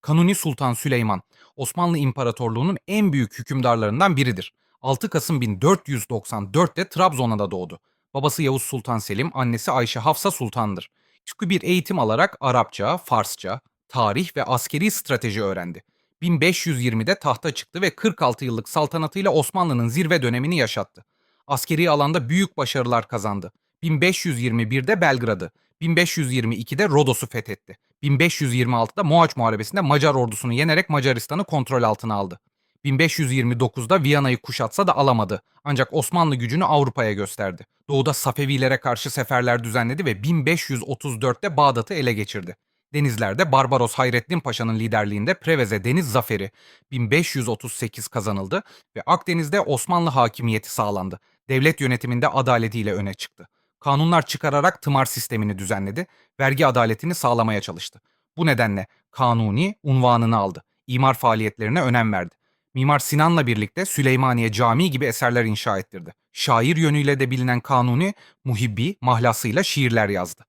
Kanuni Sultan Süleyman, Osmanlı İmparatorluğu'nun en büyük hükümdarlarından biridir. 6 Kasım 1494'te Trabzon'da doğdu. Babası Yavuz Sultan Selim, annesi Ayşe Hafsa Sultan'dır. Küçük bir eğitim alarak Arapça, Farsça, tarih ve askeri strateji öğrendi. 1520'de tahta çıktı ve 46 yıllık saltanatıyla Osmanlı'nın zirve dönemini yaşattı. Askeri alanda büyük başarılar kazandı. 1521'de Belgrad'ı, 1522'de Rodos'u fethetti. 1526'da Mohaç Muharebesi'nde Macar ordusunu yenerek Macaristan'ı kontrol altına aldı. 1529'da Viyana'yı kuşatsa da alamadı. Ancak Osmanlı gücünü Avrupa'ya gösterdi. Doğuda Safevilere karşı seferler düzenledi ve 1534'te Bağdat'ı ele geçirdi. Denizlerde Barbaros Hayrettin Paşa'nın liderliğinde Preveze Deniz Zaferi 1538 kazanıldı ve Akdeniz'de Osmanlı hakimiyeti sağlandı. Devlet yönetiminde adaletiyle öne çıktı. Kanunlar çıkararak tımar sistemini düzenledi, vergi adaletini sağlamaya çalıştı. Bu nedenle Kanuni unvanını aldı. İmar faaliyetlerine önem verdi. Mimar Sinan'la birlikte Süleymaniye Camii gibi eserler inşa ettirdi. Şair yönüyle de bilinen Kanuni, muhibbi, mahlasıyla şiirler yazdı.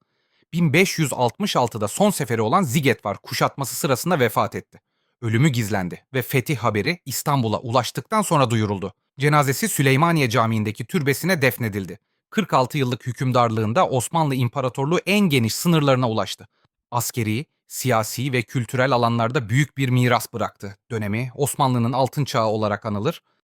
1566'da son seferi olan Zigetvar kuşatması sırasında vefat etti. Ölümü gizlendi ve fetih haberi İstanbul'a ulaştıktan sonra duyuruldu. Cenazesi Süleymaniye Camii'ndeki türbesine defnedildi. 46 yıllık hükümdarlığında Osmanlı İmparatorluğu en geniş sınırlarına ulaştı. Askeri, siyasi ve kültürel alanlarda büyük bir miras bıraktı. Dönemi Osmanlı'nın altın çağı olarak anılır